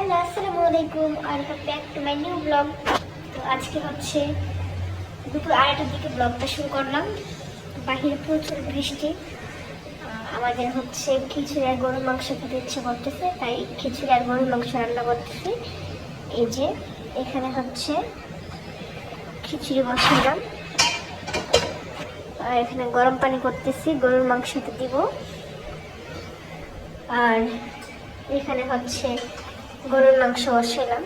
Hello, আসসালামু আলাইকুম welcome back to my new blog তো আজকে হচ্ছে দুপুর আড়াইটার দিকে ব্লগটা শুরু করলাম। বাহিরে প্রচুর বৃষ্টি। আমাদের হচ্ছে খিচুড়ি আর গরুর মাংস খেতে ইচ্ছে করতেছে, তাই খিচুড়ি আর গরুর মাংস রান্না করতেছি। এই যে, এখানে হচ্ছে খিচুড়ি বসালাম। আর এখানে গরম পানি করতেছি, গরুর মাংসতে দিব। আর এখানে হচ্ছে গরুর মাংস বসালাম।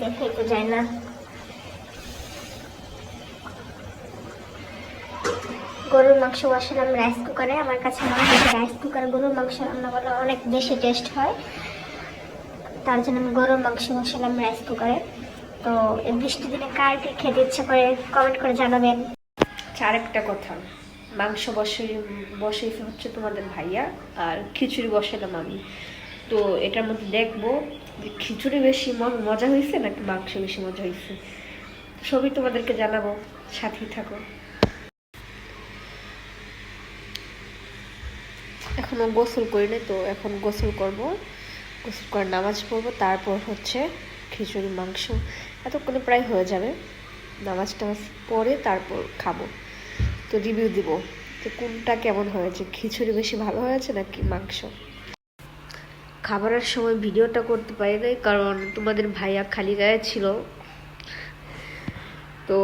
দেখাই তো যায় না। গরুর মাংস বসালাম রাইস কুকারে আমার কাছে মনে হয় রাইস কুকারে গরুর মাংস রান্না করলে অনেক বেশি টেস্ট হয়। তার জন্য আমি গরুর মাংস বসালাম রাইস কুকারে তো এই বৃষ্টির দিনে কার কি খেতে ইচ্ছে করে কমেন্ট করে জানাবেন। আচ্ছা আরেকটা কথা। মাংস বসে বসেছে হচ্ছে তোমাদের ভাইয়া, আর খিচুড়ি বসালাম আমি। তো এটার মধ্যে দেখব যে খিচুড়ি বেশি মজা হয়েছে নাকি মাংস বেশি মজা হয়েছে সবই তোমাদেরকে জানাব, সাথেই থাকো। এখনও গোসল করি নাই তো, এখন গোসল করব। গোসল করে নামাজ পড়ব, তারপর হচ্ছে খিচুড়ি, মাংস। এতক্ষণে প্রায় হয়ে যাবে। নামাজ টামাজ পরে তারপর খাব। তো রিভিউ দিব যে কোনটা কেমন হয়েছে? খিচুড়ি বেশি ভালো হয়েছে নাকি মাংস? খাবারের সময় ভিডিওটা করতে পারি নাই কারণ তোমাদের ভাইয়া খালি গায়ে ছিল। তো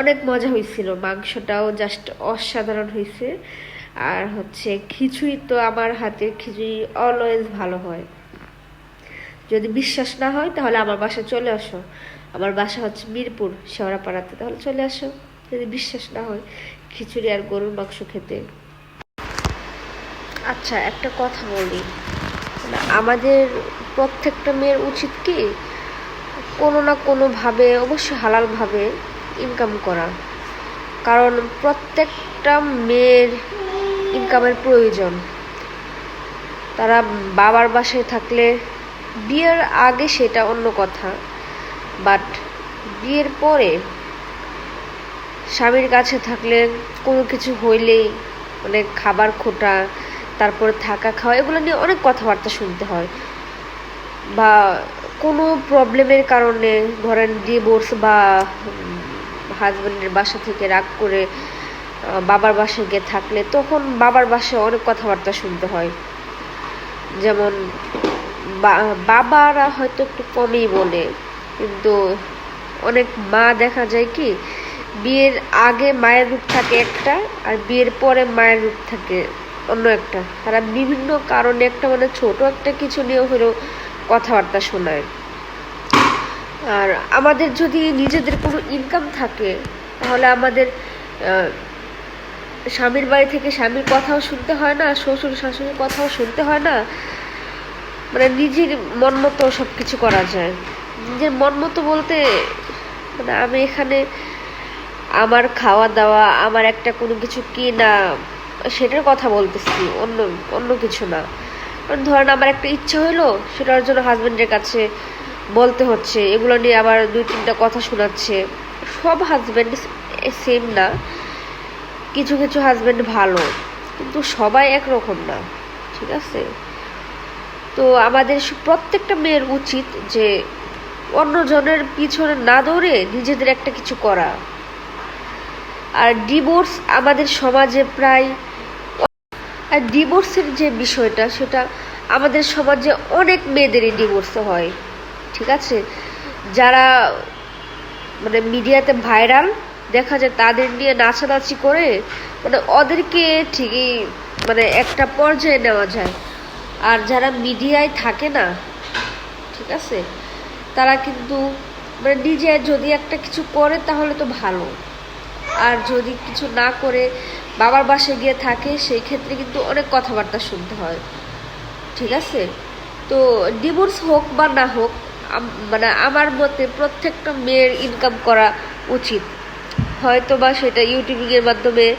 অনেক মজা হয়েছিল, মাংসটাও জাস্ট অসাধারণ হয়েছে। আর হচ্ছে খিচুড়ি তো আমার হাতের খিচুড়ি অলওয়েজ ভালো হয়। যদি বিশ্বাস না হয়, তাহলে আমার বাসা চলে আসো। আমার বাসা হচ্ছে মিরপুর, শেওড়াপাড়াতে, তাহলে চলে আসো। যদি বিশ্বাস না হয়, খিচুড়ি আর গরুর মাংস খেতে। আচ্ছা একটা কথা বলি। আমাদের প্রত্যেকটা মেয়ের উচিত কি কোনো না কোনোভাবে, অবশ্যই হালালভাবে ইনকাম করা। কারণ প্রত্যেকটা মেয়ের ইনকামের প্রয়োজন। তারা বাবার বাসায় থাকলে বিয়ের আগে সেটা অন্য কথা। বাট বিয়ের পরে স্বামীর কাছে থাকলে কোনো কিছু হইলেই মানে খাবার খোটা তারপরে থাকা খাওয়া, এগুলো নিয়ে অনেক কথাবার্তা শুনতে হয়। বা কোনো প্রবলেমের কারণে ধরেন ডিভোর্স বা হাজব্যান্ডের বাসা থেকে রাগ করে বাবার বাসায় গিয়ে থাকলে তখন বাবার বাসায় অনেক কথাবার্তা শুনতে হয়। যেমন বাবারা হয়তো একটু কমই বলে, কিন্তু অনেক মা দেখা যায় কি, বিয়ের আগে মায়ের রূপ থাকে একটা আর বিয়ের পরে মায়ের রূপ থাকে। অন্য একটা। তারা বিভিন্ন কারণে একটা মানে ছোট একটা কিছু নিয়ে হলেও কথাবার্তা শোনায়। আর আমাদের যদি নিজেদের কোনো ইনকাম থাকে, তাহলে আমাদের স্বামীর বাড়ি থেকে স্বামীর কথাও শুনতে হয় না, শ্বশুর শাশুড়ির কথাও শুনতে হয় না। মানে নিজের মন মতো সব কিছু করা যায়। নিজের মন মতো বলতে মানে আমি এখানে আমার খাওয়া দাওয়া, আমার একটা কোনো কিছু কিনা সেটার কথা বলতেছি, অন্য অন্য কিছু না। ধরেন আমার একটা ইচ্ছা হলো সেটার জন্য হাজবেন্ডের কাছে বলতে হচ্ছে, এগুলো নিয়ে আবার দুই তিনটা কথা শোনাচ্ছে। সব হাজবেন্ড সেম না, কিছু কিছু হাজবেন্ড ভালো, কিন্তু সবাই একরকম না, ঠিক আছে? তো আমাদের প্রত্যেকটা মেয়ের উচিত যে অন্যজনের পিছনে না দৌড়ে নিজেদের একটা কিছু করা। আর ডিভোর্স আমাদের সমাজে প্রায় আর ডিভোর্সের যে বিষয়টা, সেটা আমাদের সমাজে অনেক মেয়েদেরই ডিভোর্স হয়, ঠিক আছে? যারা মানে মিডিয়াতে ভাইরাল দেখা যায় তাদের নিয়ে নাচানাচি করে মানে ওদেরকে ঠিকই মানে একটা পর্যায়ে নেওয়া যায়। আর যারা মিডিয়ায় থাকে না, ঠিক আছে? তারা কিন্তু মানে নিজে যদি একটা কিছু করে তাহলে তো ভালো। আর যদি কিছু না করে বাবার বাসায় গিয়ে থাকে, সেই ক্ষেত্রে কিন্তু অনেক কথাবার্তা শুনতে হয়। ঠিক আছে? তো ডিভোর্স হোক বা না হোক মানে আমার মতে প্রত্যেকটা মেয়ের ইনকাম করা উচিত। হয়তো বা সেটা ইউটিউবিংয়ের মাধ্যমে,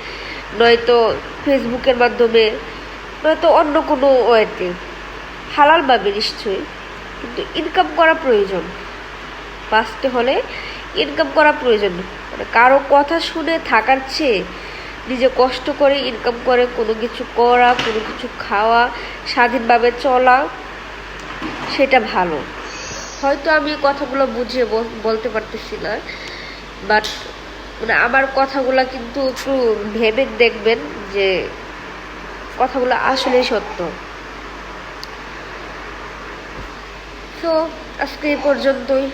নয়তো ফেসবুকের মাধ্যমে, নয়তো অন্য কোনো ওয়েতে। হালালভাবে নিশ্চয়ই, কিন্তু ইনকাম করা প্রয়োজন। বাঁচতে হলে ইনকাম করা প্রয়োজন। মানে কারও কথা শুনে থাকার চেয়ে নিজে কষ্ট করে ইনকাম করে কোনো কিছু করা, কোনো কিছু খাওয়া, স্বাধীনভাবে চলা, সেটা ভালো। হয়তো আমি কথাগুলো বুঝিয়ে বলতে পারতেছি না বাট মানে আমার কথাগুলো কিন্তু একটু ভেবে দেখবেন যে কথাগুলো আসলেই সত্য। তো আজকে এই পর্যন্তই।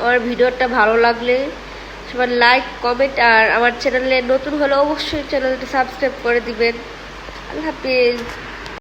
আমার ভিডিওটা ভালো লাগলে সবাই লাইক কমেন্ট আর আমার চ্যানেলে নতুন হলে অবশ্যই চ্যানেলটা সাবস্ক্রাইব করে দিবেন। আল্লাহ হাফিজ।